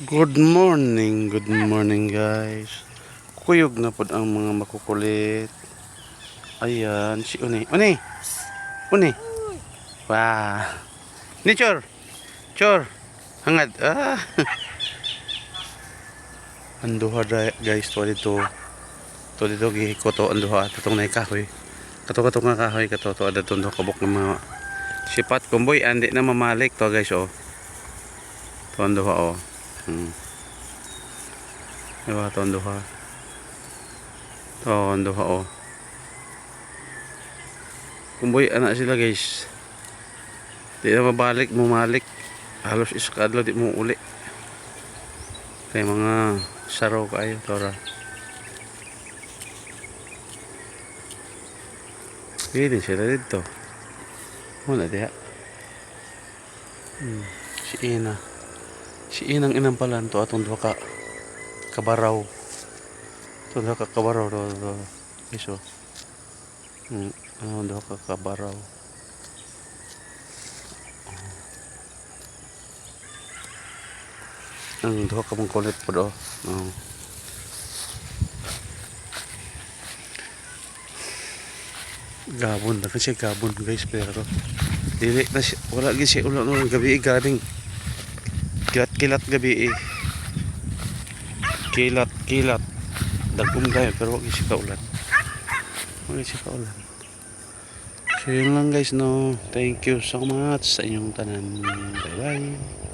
Good morning, good morning guys. Kuyog na po ang mga makukulit. Ayan, si Uni. Uni! Uni! Wow! Ni Chor! Chor! Hangad! Ah! Anduha da- guys, to dito. To dito gihikoto anduha. Tatong na kahoy. Kato kato nga kahoy. Kato to ada tundo kabok ng mga sipat kumboy. Andi na mamalik to guys oh. To anduha oh. Hmm. Diba, tondo ka. Tondo ka, oh. Kumboy, anak sila guys. Di na mabalik, mumalik. Halos iskadlo, di mo uli. Kaya mga saraw kayo, tora. Pwede sila dito. Wala diha. Hmm. Si Ina. Si Inang inang pala to atong duha ka kabaraw. To duha ka kabaraw do do. Iso. Hmm, ano duha ka kabaraw. Ang duha ka mong kulit po do. Oh. Gabon na kasi gabon guys pero dili na siya, wala siya ulan ulan gabi galing kilat kilat gabi eh. Kilat kilat. Dagom kayo pero wag siya kaulan wag siya kaulan so yun lang guys no. Thank you so much sa inyong tanan. Bye bye